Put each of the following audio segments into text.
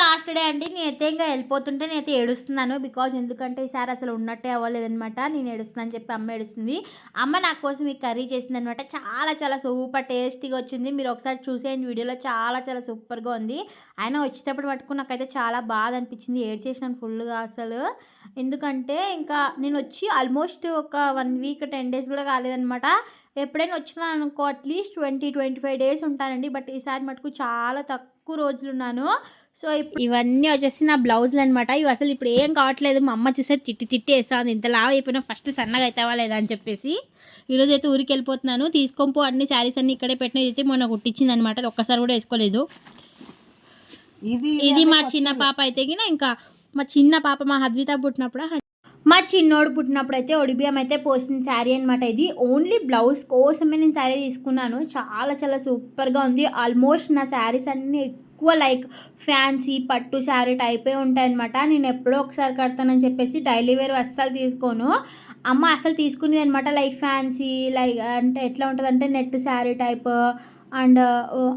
Last day అండి నేనైతే ఇంకా వెళ్ళిపోతుంటే నేనైతే ఏడుస్తున్నాను. బికాజ్ ఎందుకంటే ఈసారి అసలు ఉన్నట్టే అవ్వలేదనమాట నేను ఏడుస్తున్నాను చెప్పి అమ్మ ఏడుస్తుంది. అమ్మ నా కోసం ఈ కర్రీ చేసింది అనమాట చాలా చాలా సూపర్ టేస్టీగా వచ్చింది. మీరు ఒకసారి చూసేయండి వీడియోలో. చాలా చాలా సూపర్గా ఉంది. అయినా వచ్చేటప్పుడు పట్టుకుని నాకైతే చాలా బాధ అనిపించింది. ఏడ్ చేసినాను ఫుల్గా అసలు. ఎందుకంటే ఇంకా నేను వచ్చి ఆల్మోస్ట్ ఒక వన్ వీక్ టెన్ డేస్ కూడా కాలేదనమాట ఎప్పుడైనా వచ్చినా అనుకో at least twenty twenty five days ఉంటానండి. బట్ ఈసారి మటుకు చాలా తక్కువ రోజులు ఉన్నాను సో ఇవన్నీ వచ్చేసి నా బ్లౌజులు అనమాట ఇవి అసలు ఇప్పుడు ఏం కావట్లేదు. మా అమ్మ చూసే తిట్టి తిట్టి వేస్తాను ఇంత లావు అయిపోయినా ఫస్ట్ సన్నగా అవుతావా లేదా అని చెప్పేసి. ఈరోజు అయితే ఊరికి వెళ్ళిపోతున్నాను. తీసుకొని పో అన్ని శారీస్ అన్ని ఇక్కడే పెట్టినది అయితే మొన్న కుట్టించింది అనమాట అది ఒక్కసారి కూడా వేసుకోలేదు. ఇది ఇది మా చిన్న పాప అయితే ఇంకా మా చిన్న పాప మా హద్విత పుట్టినప్పుడు మా చిన్నోడు పుట్టినప్పుడు అయితే ఒడిబియ్యం అయితే పోసిన శారీ అనమాట ఇది. ఓన్లీ బ్లౌజ్ కోసమే నేను శారీ తీసుకున్నాను. చాలా చాలా సూపర్గా ఉంది. ఆల్మోస్ట్ నా శారీస్ అన్నీ ఎక్కువ లైక్ ఫ్యాన్సీ పట్టు శారీ టైపే ఉంటాయన్నమాట. నేను ఎప్పుడో ఒకసారి కడతానని చెప్పేసి డైలీ వేర్ అస్సలు తీసుకోను. అమ్మ అసలు తీసుకునేది అనమాట లైక్ ఫ్యాన్సీ లైక్ అంటే ఎట్లా ఉంటుంది అంటే నెట్ శారీ టైప్ అండ్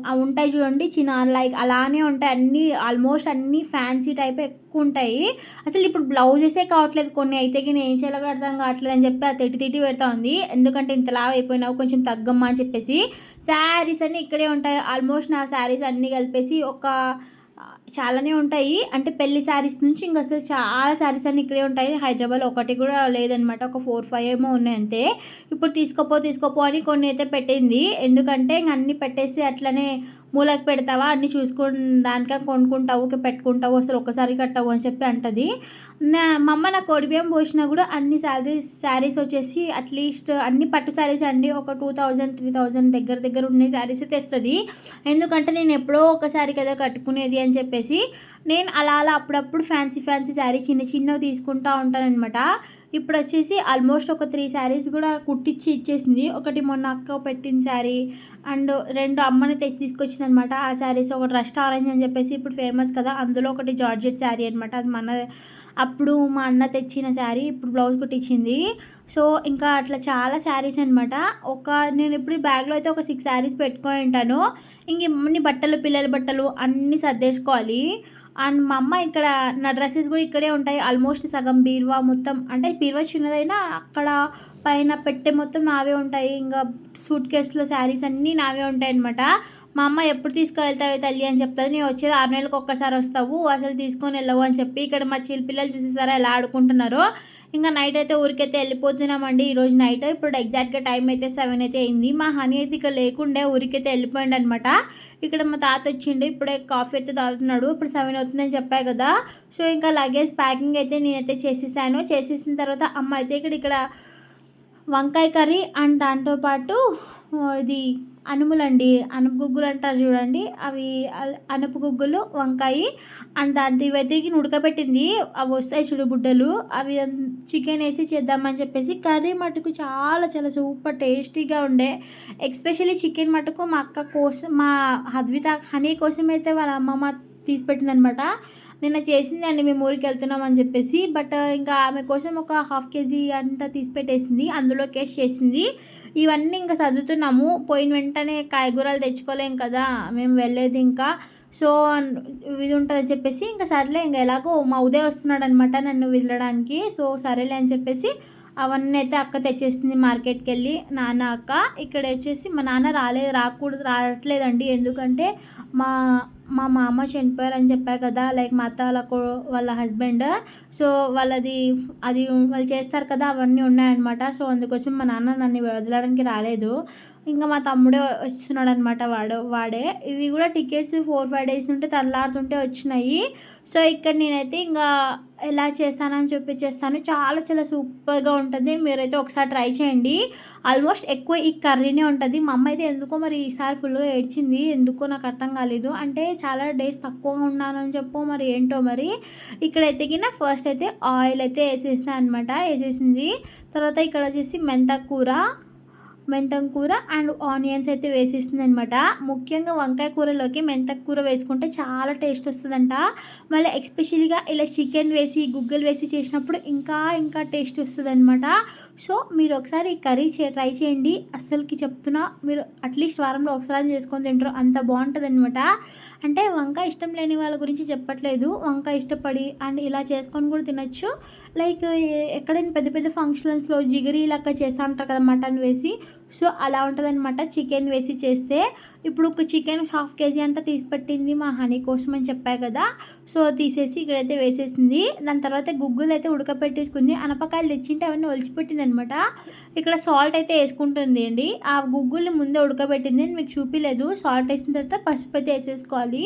అవి ఉంటాయి చూడండి చిన్న లైక్ అలానే ఉంటాయి అన్నీ ఆల్మోస్ట్ అన్నీ ఫ్యాన్సీ టైప్ ఎక్కువ ఉంటాయి. అసలు ఇప్పుడు బ్లౌజెసే కావట్లేదు కొన్ని అయితే నేను ఏం చేయాలో అర్థం కావట్లేదు అని చెప్పి అది తిట్టి తిట్టి పెడతా ఉంది. ఎందుకంటే ఇంత అయిపోయినావు కొంచెం తగ్గమ్మా అని చెప్పేసి. శారీస్ అన్నీ ఇక్కడే ఉంటాయి ఆల్మోస్ట్ నా శారీస్ అన్నీ కలిపేసి ఒక చాలానే ఉంటాయి. అంటే పెళ్ళి శారీస్ నుంచి ఇంకా అసలు చాలా శారీస్ అన్ని ఇక్కడే ఉంటాయి. హైదరాబాద్లో ఒకటి కూడా లేదనమాట. ఒక ఫోర్ ఫైవ్ ఏమో ఉన్నాయి అంతే ఇప్పుడు తీసుకోపో తీసుకోపో అని కొన్ని అయితే పెట్టింది. ఎందుకంటే ఇంక అన్నీ పెట్టేసి అట్లనే మూలకి పెడతావా? అన్నీ చూసుకుని దానికే కొనుక్కుంటావు పెట్టుకుంటావు అసలు ఒకసారి కట్టవు అని చెప్పి అంటది. నా మా అమ్మ నా బియ్యం పోసినా కూడా అన్ని శారీస్ శారీస్ వచ్చేసి అట్లీస్ట్ అన్ని పట్టు శారీస్ అండి. ఒక టూ థౌజండ్ త్రీ థౌజండ్ దగ్గర దగ్గర ఉన్న శారీస్ తెస్తుంది. ఎందుకంటే నేను ఎప్పుడో ఒకసారి కదా కట్టుకునేది అని చెప్పేసి నేను అలా అలా అప్పుడప్పుడు ఫ్యాన్సీ ఫ్యాన్సీ శారీ చిన్న చిన్నవి తీసుకుంటా ఉంటానన్నమాట. ఇప్పుడు వచ్చేసి ఆల్మోస్ట్ ఒక త్రీ శారీస్ కూడా కుట్టించి ఇచ్చేసింది. ఒకటి మొన్న అక్క పెట్టిన శారీ అండ్ రెండు అమ్మని తెచ్చి తీసుకొచ్చింది అనమాట ఆ శారీస్ ఒకటి రస్ట్ ఆరెంజ్ అని చెప్పేసి ఇప్పుడు ఫేమస్ కదా. అందులో ఒకటి జార్జెట్ శారీ అనమాట అది మన అప్పుడు మా అన్న తెచ్చిన శారీ ఇప్పుడు బ్లౌజ్ కుట్టించింది. సో ఇంకా అట్లా చాలా శారీస్ అనమాట ఒక నేను ఇప్పుడు బ్యాగ్లో అయితే ఒక సిక్స్ శారీస్ పెట్టుకొని ఉంటాను. ఇంక ఇన్ని బట్టలు పిల్లల బట్టలు అన్నీ సర్దేసుకోవాలి. అండ్ మా అమ్మ ఇక్కడ నా డ్రెస్సెస్ కూడా ఇక్కడే ఉంటాయి. ఆల్మోస్ట్ సగం బీరువా మొత్తం అంటే బీరువా చిన్నదైనా అక్కడ పైన పెట్టే మొత్తం నావే ఉంటాయి. ఇంకా సూట్ కేసులో శారీస్ అన్నీ నావే ఉంటాయి అనమాట మా అమ్మ ఎప్పుడు తీసుకువెళ్తావే తల్లి అని చెప్తుంది. నేను వచ్చేది ఆరు నెలలకు ఒక్కసారి వస్తావు. అసలు తీసుకొని వెళ్ళవు అని చెప్పి ఇక్కడ మా చిల్లి పిల్లలు చూసేసారా ఎలా ఆడుకుంటున్నారో. ఇంకా నైట్ అయితే ఊరికైతే వెళ్ళిపోతున్నామండి. ఈరోజు నైట్ ఇప్పుడు ఎగ్జాక్ట్గా టైం అయితే సెవెన్ అయితే అయింది. మా హనీ అయితే ఇక్కడ లేకుండే ఊరికైతే వెళ్ళిపోయింది అనమాట ఇక్కడ మా తాత వచ్చిండు. ఇప్పుడే కాఫీ అయితే తాగుతున్నాడు. ఇప్పుడు సెవెన్ అవుతుందని చెప్పాయి కదా. సో ఇంకా లగేజ్ ప్యాకింగ్ అయితే నేనైతే చేసేసాను. చేసేసిన తర్వాత అమ్మ అయితే ఇక్కడ ఇక్కడ వంకాయ కర్రీ అండ్ దాంతోపాటు ఇది అనుములండి. అనుపు గుగ్గులు అంటారు చూడండి. అవి అనుపు గుగ్గులు వంకాయ అండ్ దాంతో ఇవైతే ఉడకబెట్టింది. అవి వస్తాయి చూడు బుడ్డలు. అవి చికెన్ వేసి చేద్దామని చెప్పేసి కర్రీ మటుకు చాలా చాలా సూపర్ టేస్టీగా ఉండే. ఎక్స్పెషల్లీ చికెన్ మటుకు మా అక్క కోసం మా హద్విత హనీ కోసం అయితే వాళ్ళ అమ్మమ్మ తీసి పెట్టిందనమాట నిన్న చేసిందండి మేము ఊరికి వెళ్తున్నాం అని చెప్పేసి. బట్ ఇంకా ఆమె కోసం ఒక హాఫ్ కేజీ అంతా తీసి పెట్టేసింది. అందులో కేస్ చేసింది. ఇవన్నీ ఇంకా చదువుతున్నాము పోయిన వెంటనే కాయగూరలు తెచ్చుకోలేం కదా మేము వెళ్ళేది ఇంకా. సో ఇది ఉంటుందని చెప్పేసి ఇంకా సర్లే ఇంకా ఎలాగో మా ఉదయ్ వస్తున్నాడు అనమాట నన్ను వెళ్ళడానికి సో సరేలే అని చెప్పేసి అవన్నీ అయితే అక్క తెచ్చేసింది మార్కెట్కి వెళ్ళి నాన్న అక్క. ఇక్కడ వచ్చేసి మా నాన్న రాలేదు రాకూడదు రావట్లేదండి. ఎందుకంటే మా మా మామ చనిపోయారని చెప్పా కదా లైక్ మా అత్త వాళ్ళ వాళ్ళ హస్బెండ్ సో వాళ్ళది అది వాళ్ళు చేస్తారు కదా అవన్నీ ఉన్నాయన్నమాట. సో అందుకోసం మా నాన్న నన్ను వదలడానికి రాలేదు. ఇంకా మా తమ్ముడే వస్తున్నాడు అనమాట వాడు వాడే. ఇవి కూడా టికెట్స్ ఫోర్ ఫైవ్ డేస్ నుండి తల్లాడుతుంటే వచ్చినాయి. సో ఇక్కడ నేనైతే ఇంకా ఎలా చేస్తానని చూపించేస్తాను చాలా చాలా సూపర్గా ఉంటుంది. మీరైతే ఒకసారి ట్రై చేయండి. ఆల్మోస్ట్ ఎక్కువ ఈ కర్రీనే ఉంటుంది. మా అమ్మ అయితే ఎందుకో మరి ఈసారి ఫుల్గా ఏడ్చింది. ఎందుకో నాకు అర్థం కాలేదు. అంటే చాలా డేస్ తక్కువగా ఉన్నానని చెప్పు మరి ఏంటో మరి. ఇక్కడైతే కింద ఫస్ట్ అయితే ఆయిల్ అయితే వేసేసిన అనమాట. వేసేసింది. తర్వాత ఇక్కడ వచ్చేసి మెంతకూర మెంతం కూర అండ్ ఆనియన్స్ అయితే వేసిస్తుంది అనమాట ముఖ్యంగా వంకాయ కూరలోకి మెంతక కూర వేసుకుంటే చాలా టేస్ట్ వస్తుందంట. మళ్ళీ ఎక్స్పెషల్గా ఇలా చికెన్ వేసి గుగ్గలు వేసి చేసినప్పుడు ఇంకా ఇంకా టేస్ట్ వస్తుంది అనమాట సో మీరు ఒకసారి ఈ కర్రీ చే ట్రై చేయండి. అస్సలకి చెప్తున్నా మీరు అట్లీస్ట్ వారంలో ఒకసారి చేసుకొని తింటారు. అంత బాగుంటుంది అనమాట అంటే వంకాయ ఇష్టం లేని వాళ్ళ గురించి చెప్పట్లేదు. వంకాయ ఇష్టపడి అండ్ ఇలా చేసుకొని కూడా తినొచ్చు. లైక్ ఎక్కడైనా పెద్ద పెద్ద ఫంక్షన్స్లో జిగిరి లెక్క చేస్తూ ఉంటారు కదా మటన్ వేసి. సో అలా ఉంటుందన్నమాట. చికెన్ వేసి చేస్తే ఇప్పుడు ఒక చికెన్ హాఫ్ కేజీ అంతా తీసి పెట్టింది మా హనీ కోసం అని చెప్పా కదా. సో తీసేసి ఇక్కడైతే వేసేసింది. దాని తర్వాత గుగ్గులు అయితే ఉడకపెట్టేసుకుంది. అనపకాయలు తెచ్చింటే అవన్నీ ఒలిచిపెట్టింది అనమాట ఇక్కడ సాల్ట్ అయితే వేసుకుంటుంది అండి. ఆ గుగ్గుల్ని ముందే ఉడకబెట్టింది. నేను మీకు చూపించలేదు సాల్ట్ వేసిన తర్వాత పసుపు అయితే వేసేసుకోవాలి.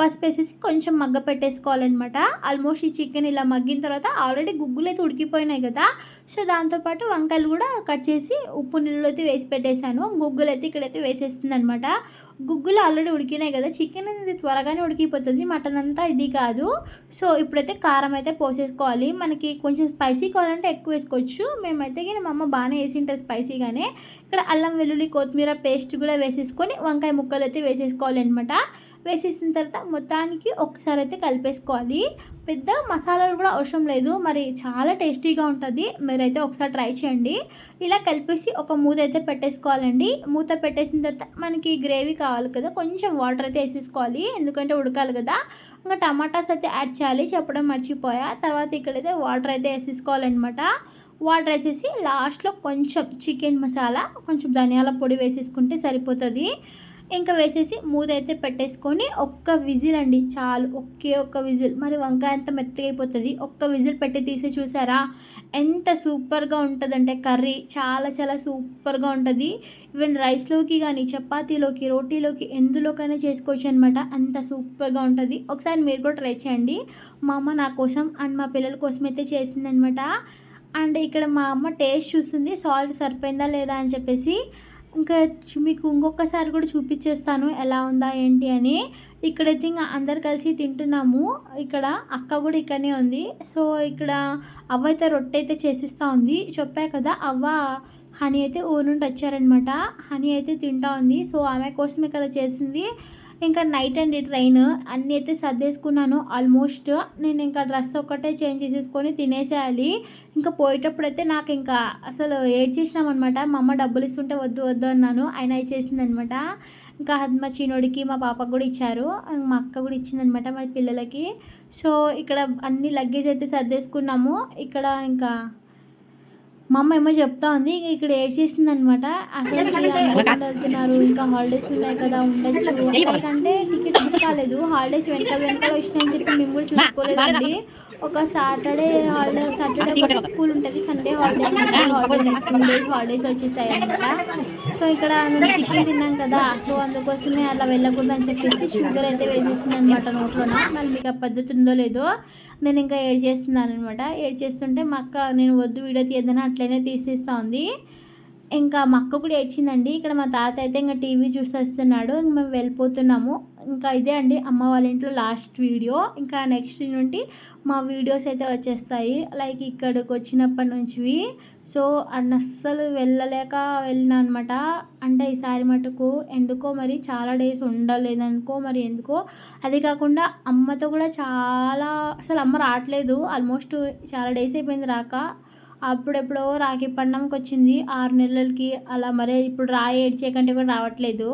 పసుపు వేసేసి కొంచెం మగ్గ పెట్టేసుకోవాలన్నమాట. ఆల్మోస్ట్ ఈ చికెన్ ఇలా మగ్గిన తర్వాత ఆల్రెడీ గుగ్గులు అయితే ఉడికిపోయినాయి కదా. సో దాంతోపాటు వంకాయలు కూడా కట్ చేసి ఉప్పు నీళ్ళు అయితే వేసి పెట్టేశాను. గుగ్గులు అయితే ఇక్కడైతే వేసేస్తుంది అనమాట గుగ్గులు ఆల్రెడీ ఉడికినాయి కదా. చికెన్ అనేది త్వరగానే ఉడికిపోతుంది. మటన్ అంతా ఇది కాదు. సో ఇప్పుడైతే కారం అయితే పోసేసుకోవాలి. మనకి కొంచెం స్పైసీ కావాలంటే ఎక్కువ వేసుకోవచ్చు. మేమైతే కానీ మా అమ్మ బాగానే వేసి ఉంటుంది స్పైసీగానే. ఇక్కడ అల్లం వెల్లుల్లి కొత్తిమీర పేస్ట్ కూడా వేసేసుకొని వంకాయ ముక్కలు అయితే వేసేసుకోవాలి అనమాట వేసేసిన తర్వాత మొత్తానికి ఒక్కసారి అయితే కలిపేసుకోవాలి. పెద్ద మసాలాలు కూడా అవసరం లేదు. మరి చాలా టేస్టీగా ఉంటుంది. మీరైతే ఒకసారి ట్రై చేయండి. ఇలా కలిపేసి ఒక మూత అయితే పెట్టేసుకోవాలండి. మూత పెట్టేసిన తర్వాత మనకి గ్రేవీ కావాలి కదా కొంచెం వాటర్ అయితే వేసేసుకోవాలి. ఎందుకంటే ఉడకాలి కదా. ఇంకా టమాటాస్ అయితే యాడ్ చేయాలి. చెప్పడం మర్చిపోయా. తర్వాత ఇక్కడైతే వాటర్ అయితే వేసేసుకోవాలన్నమాట. వాటర్ వేసేసి లాస్ట్లో కొంచెం చికెన్ మసాలా కొంచెం ధనియాల పొడి వేసేసుకుంటే సరిపోతుంది. ఇంకా వేసేసి మూత అయితే పెట్టేసుకొని ఒక్క విజిల్ అండి చాలు. ఒకే ఒక్క విజిల్. మరి వంకాయ అంత మెత్తగా అయిపోతుంది. ఒక్క విజిల్ పెట్టి తీసి చూసారా? ఎంత సూపర్గా ఉంటుందంటే కర్రీ. చాలా చాలా సూపర్గా ఉంటుంది. ఈవెన్ రైస్లోకి కానీ చపాతీలోకి రోటీలోకి ఎందులోకైనా చేసుకోవచ్చు అనమాట అంత సూపర్గా ఉంటుంది. ఒకసారి మీరు కూడా ట్రై చేయండి. మా అమ్మ నా కోసం అండ్ మా పిల్లల కోసం అయితే చేసిందనమాట అండ్ ఇక్కడ మా అమ్మ టేస్ట్ చూస్తుంది. సాల్ట్ సరిపోయిందా లేదా అని చెప్పేసి ఇంకా మీకు ఇంకొకసారి కూడా చూపించేస్తాను ఎలా ఉందా ఏంటి అని. ఇక్కడైతే ఇంకా అందరు కలిసి తింటున్నాము. ఇక్కడ అక్క కూడా ఇక్కడనే ఉంది. సో ఇక్కడ అవ్వ అయితే రొట్టె అయితే చేసిస్తూ ఉంది. చెప్పా కదా అవ్వ హనీ అయితే ఊరు నుండి వచ్చారనమాట. హనీ అయితే తింటా ఉంది. సో ఆమె కోసమే కదా చేసింది. ఇంకా నైట్ అండి ట్రైన్. అన్నీ అయితే సర్దేసుకున్నాను. ఆల్మోస్ట్ నేను ఇంకా డ్రెస్ ఒక్కటే చేంజ్ చేసేసుకొని తినేసేయాలి. ఇంకా పోయేటప్పుడు అయితే నాకు ఇంకా అసలు ఏడ్ చేసినామన్నమాట మా అమ్మ డబ్బులు ఇస్తుంటే వద్దు వద్దు అన్నాను. ఆయన ఇచ్చేసింది అనమాట ఇంకా మా చిన్నోడికి మా పాపకు కూడా ఇచ్చారు. మా అక్క కూడా ఇచ్చిందనమాట మా పిల్లలకి. సో ఇక్కడ అన్ని లగేజ్ అయితే సర్దేసుకున్నాము. ఇక్కడ ఇంకా మా అమ్మ ఏమో చెప్తా ఉంది ఇంక ఇక్కడ ఏడ్ చేసింది అనమాట అసలు వెళ్తున్నారు ఇంకా హాలిడేస్ ఉన్నాయి కదా ఉండొచ్చు. ఎందుకంటే టికెట్ బుక్ కాలేదు హాలిడేస్ వెనకాల వెనకాల వచ్చినాయని చెప్పి మేము కూడా చూసుకోలేదండి. ఒక సాటర్డే హాలిడే సాటర్డే స్కూల్ ఉంటుంది Sunday holiday holiday two days holidays వచ్చేసాయి అనమాట సో ఇక్కడ మేము చికెన్ తిన్నాం కదా సో అందుకోసమే అలా వెళ్ళకూడదు అని చెప్పేసి షుగర్ అయితే వేసేస్తుంది అనమాట నోట్లోన మళ్ళీ మీకు ఆ పద్ధతి ఉందో లేదో నేను ఇంకా ఏడ్ చేస్తున్నాను అనమాట ఏడ్ చేస్తుంటే మా అక్క నేను వద్దు వీడియో తీయద్దని అట్లనే తీసేస్తా ఉంది. ఇంకా మా అక్క కూడా ఏడ్చిందండి. ఇక్కడ మా తాత అయితే ఇంకా టీవీ చూసేస్తున్నాడు ఇంక మేము వెళ్ళిపోతున్నాము. ఇంకా ఇదే అండి అమ్మ వాళ్ళ ఇంట్లో లాస్ట్ వీడియో. ఇంకా నెక్స్ట్ నుండి మా వీడియోస్ అయితే వచ్చేస్తాయి. లైక్ ఇక్కడికి వచ్చినప్పటి నుంచి సో అస్సలు వెళ్ళలేక వెళ్ళినా అనమాట అంటే ఈసారి మటుకు ఎందుకో మరి చాలా డేస్ ఉండలేదనుకో మరి ఎందుకో. అది కాకుండా అమ్మతో కూడా చాలా అసలు అమ్మ రావట్లేదు. ఆల్మోస్ట్ చాలా డేస్ అయిపోయింది రాక. అప్పుడెప్పుడో రాఖీ పండగకి వచ్చింది ఆరు నెలలకి అలా మరే ఇప్పుడు రా ఏడ్చే కంటే కూడా రావట్లేదు.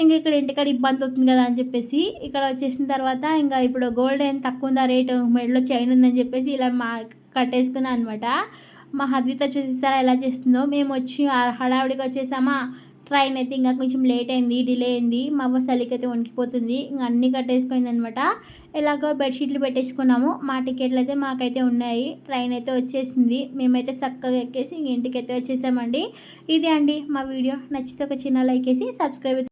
ఇంకా ఇక్కడ ఇంటికాడ ఇబ్బంది అవుతుంది కదా అని చెప్పేసి ఇక్కడ వచ్చేసిన తర్వాత ఇంకా ఇప్పుడు గోల్డ్ ఏం తక్కువ ఉందా రేటు? మెడలో చైన్ ఉందని చెప్పేసి ఇలా మా కట్టేసుకున్నాను అనమాట మా హద్విత చూసేసారా ఎలా చేస్తుందో? మేము వచ్చి ఆ హడావిడిగా వచ్చేసామా? ట్రైన్ అయితే ఇంకా కొంచెం లేట్ అయింది డిలే అయింది. మా అవ్వ చలికి వణికిపోతుంది. ఇంకా అన్నీ కట్టేసుకుంది అనమాట ఎలాగో బెడ్షీట్లు పెట్టేసుకున్నాము. మా టికెట్లు అయితే మాకైతే ఉన్నాయి. ట్రైన్ అయితే వచ్చేసింది. మేమైతే చక్కగా ఎక్కేసి ఇంక ఇంటికి అయితే వచ్చేసామండి. ఇది అండి మా వీడియో. నచ్చితే ఒక చిన్న లైక్ వేసి సబ్స్క్రైబ్